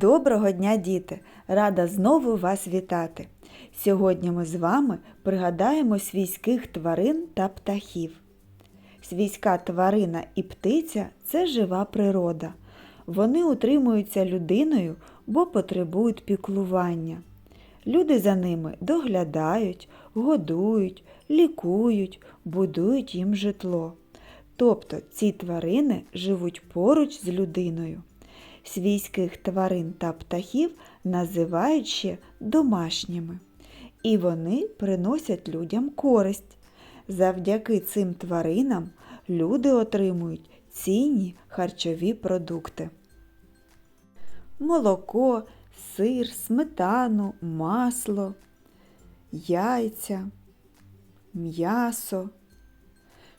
Доброго дня, діти! Рада знову вас вітати. Сьогодні ми з вами пригадаємо свійських тварин та птахів. Свійська тварина і птиця це жива природа. Вони утримуються людиною, бо потребують піклування. Люди за ними доглядають, годують, лікують, будують їм житло. Тобто ці тварини живуть поруч з людиною. Свійських тварин та птахів називають ще домашніми. І вони приносять людям користь. Завдяки цим тваринам люди отримують цінні харчові продукти. Молоко, сир, сметану, масло, яйця, м'ясо,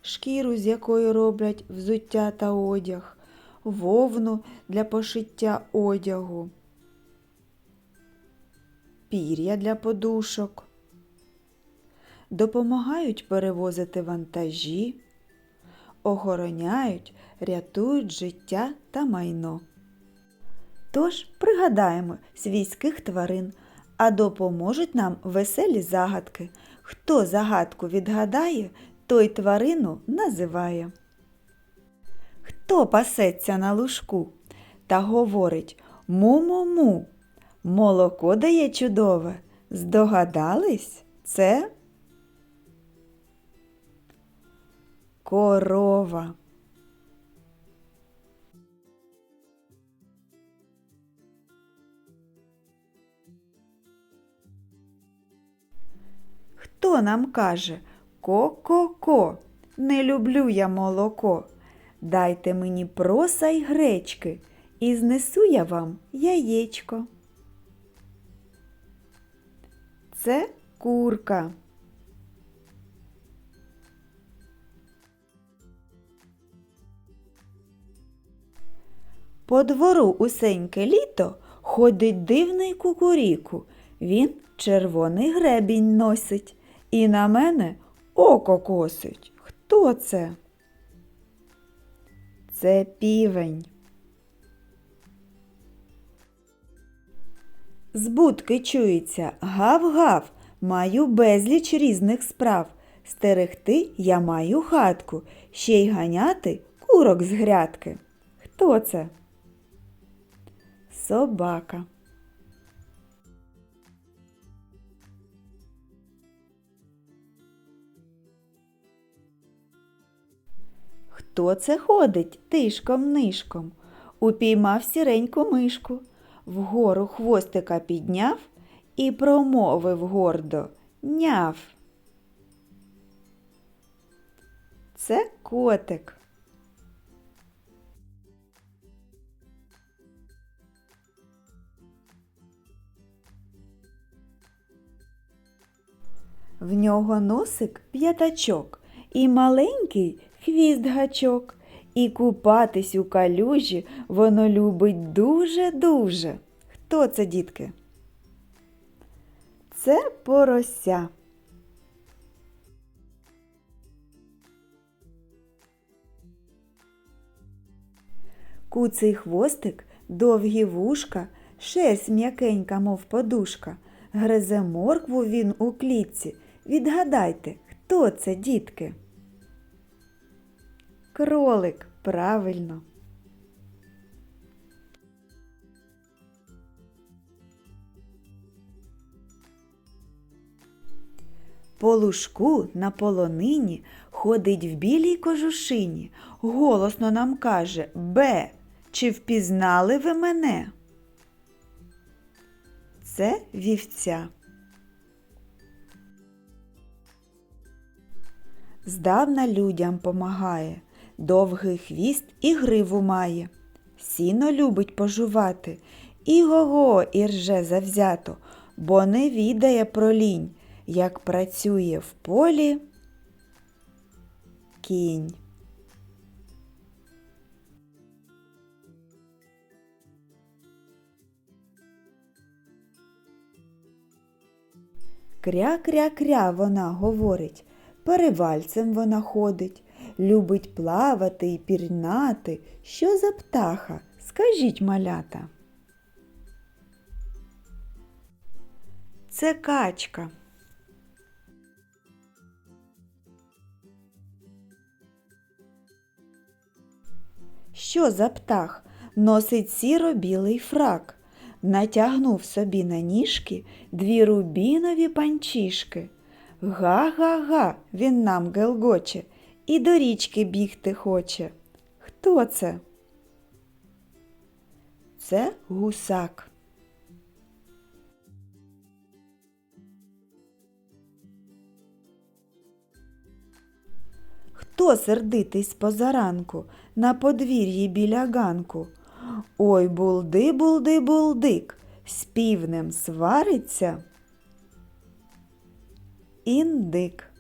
шкіру, з якої роблять взуття та одяг, вовну для пошиття одягу, пір'я для подушок. Допомагають перевозити вантажі, охороняють, рятують життя та майно. Тож пригадаємо свійських тварин, а допоможуть нам веселі загадки. Хто загадку відгадає, той тварину називає. Хто пасеться на лужку та говорить му-му-му, молоко дає чудове. Здогадались? Це корова. Хто нам каже ко-ко-ко, не люблю я молоко. Дайте мені проса й гречки, і знесу я вам яєчко. Це курка. По двору усеньке літо ходить дивний кукуріку. Він червоний гребінь носить і на мене око косить. Хто це? Це півень. З будки чується гав-гав, маю безліч різних справ. Стерегти я маю хатку, ще й ганяти курок з грядки. Хто це? Собака. Хто це ходить тишком-нишком? Упіймав сіреньку мишку, вгору хвостика підняв і промовив гордо няв. Це котик. В нього носик п'ятачок і маленький хвіст гачок. І купатись у калюжі воно любить дуже-дуже. Хто це, дітки? Це порося. Куций хвостик, довгі вушка, шерсть м'якенька, мов подушка. Гризе моркву він у клітці. Відгадайте, хто це, дітки? Кролик, правильно. По лужку на полонині ходить в білій кожушині, голосно нам каже Бе, чи впізнали ви мене? Це вівця. Здавна людям помагає, довгий хвіст і гриву має. Сіно любить пожувати, і го-го і рже завзято, бо не відає про лінь, як працює в полі кінь. Кря-кря-кря вона говорить, перевальцем вона ходить, любить плавати і пірнати. Що за птаха? Скажіть, малята. Це качка. Що за птах? Носить сіро-білий фрак, натягнув собі на ніжки дві рубінові панчішки. Га-га-га, він нам гелгоче, і до річки бігти хоче. Хто це? Це гусак. Хто сердитий позаранку на подвір'ї біля ганку? Ой, булди, булди, булдик, з півнем свариться. Індик.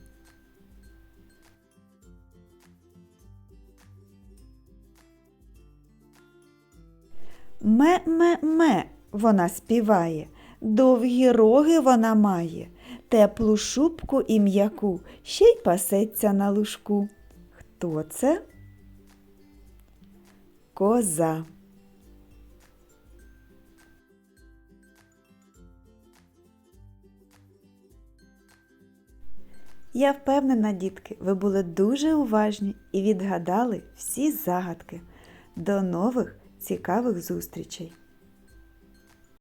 Ме-ме-ме вона співає, довгі роги вона має, теплу шубку і м'яку, ще й пасеться на лужку. Хто це? Коза. Я впевнена, дітки, ви були дуже уважні і відгадали всі загадки. До нових цікавих зустрічей!